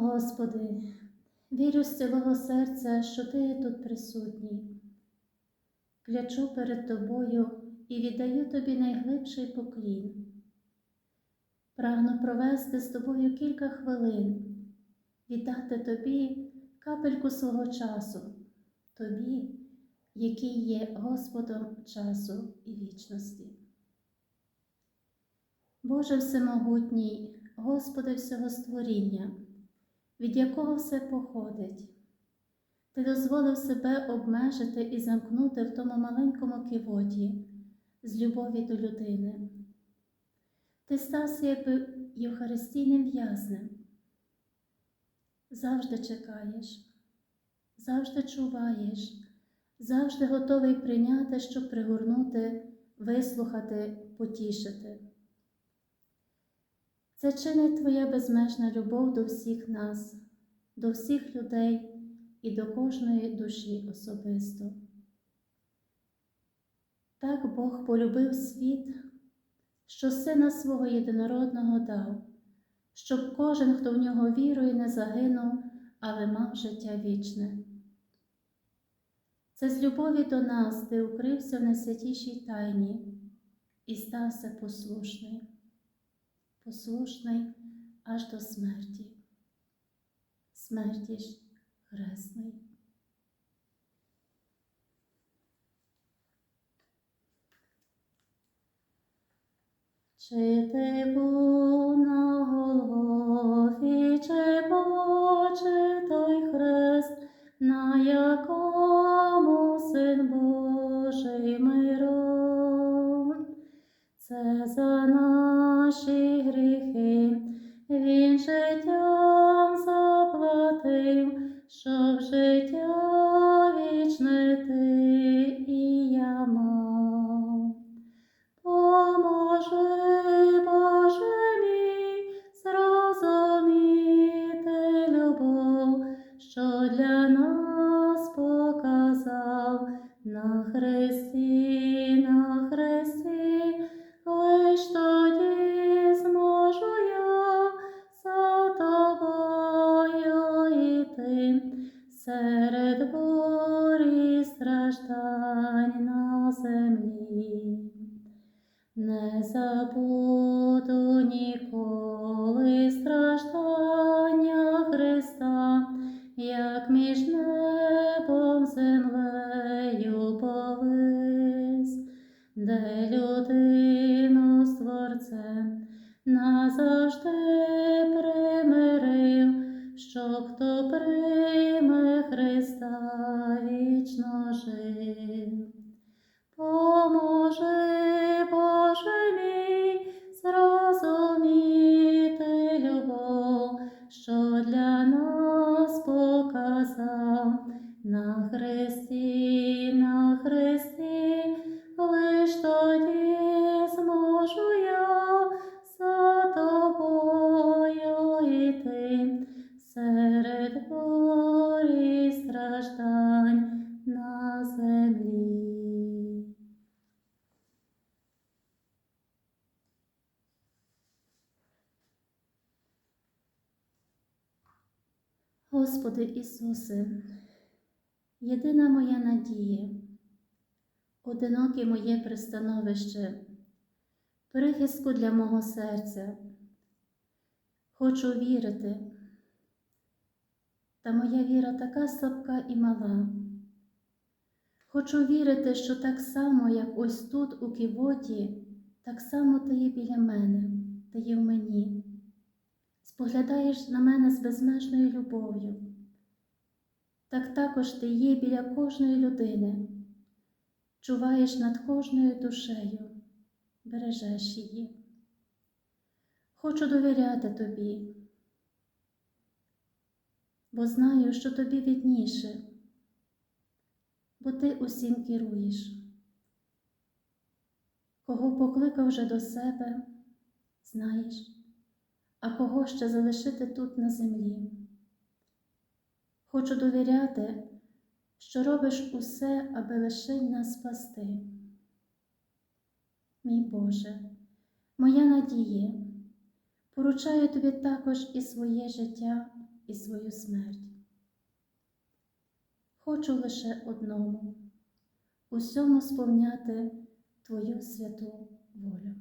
Господи, вірю з цілого серця, що Ти є тут присутній. Клячу перед Тобою і віддаю Тобі найглибший поклін. Прагну провести з тобою кілька хвилин, віддати Тобі капельку свого часу, Тобі, який є Господом часу і вічності. Боже Всемогутній, Господи всього створіння, від якого все походить. Ти дозволив себе обмежити і замкнути в тому маленькому кивоті з любові до людини. Ти стався якби Євхаристійним в'язнем. Завжди чекаєш, завжди чуваєш, завжди готовий прийняти, щоб пригорнути, вислухати, потішити. Це чинить Твоя безмежна любов до всіх нас, до всіх людей і до кожної душі особисто. Так Бог полюбив світ, що Сина свого єдинородного дав, щоб кожен, хто в нього вірує, не загинув, але мав життя вічне. Це з любові до нас ти укрився в найсвятішій тайні і стався послушний, послушний аж до смерті, смерті ж хресний. Чи ти був на Голгофі, чи бачив той хрест, на якому землі. Не забуду ніколи страждання Христа, як між небом землею повис, де людину з Творцем назавжди примирив, щоб хто прийме Христа вічно жив. Поможи, Боже мій, зрозуміти любов, що для нас показав на хресті, Господи Ісусе, єдина моя надія, одиноке моє пристановище, прихистку для мого серця. Хочу вірити, та моя віра така слабка і мала. Хочу вірити, що так само, як ось тут, у кивоті, так само ти є біля мене, ти є в мені. Споглядаєш на мене з безмежною любов'ю. Так також ти є біля кожної людини, чуваєш над кожною душею, бережеш її. Хочу довіряти тобі, бо знаю, що тобі відніше, бо ти усім керуєш. Кого покликав вже до себе, знаєш, а кого ще залишити тут на землі. Хочу довіряти, що робиш усе, аби лише нас спасти. Мій Боже, моя надія, поручаю тобі також і своє життя, і свою смерть. Хочу лише одному усьому сповняти Твою святу волю.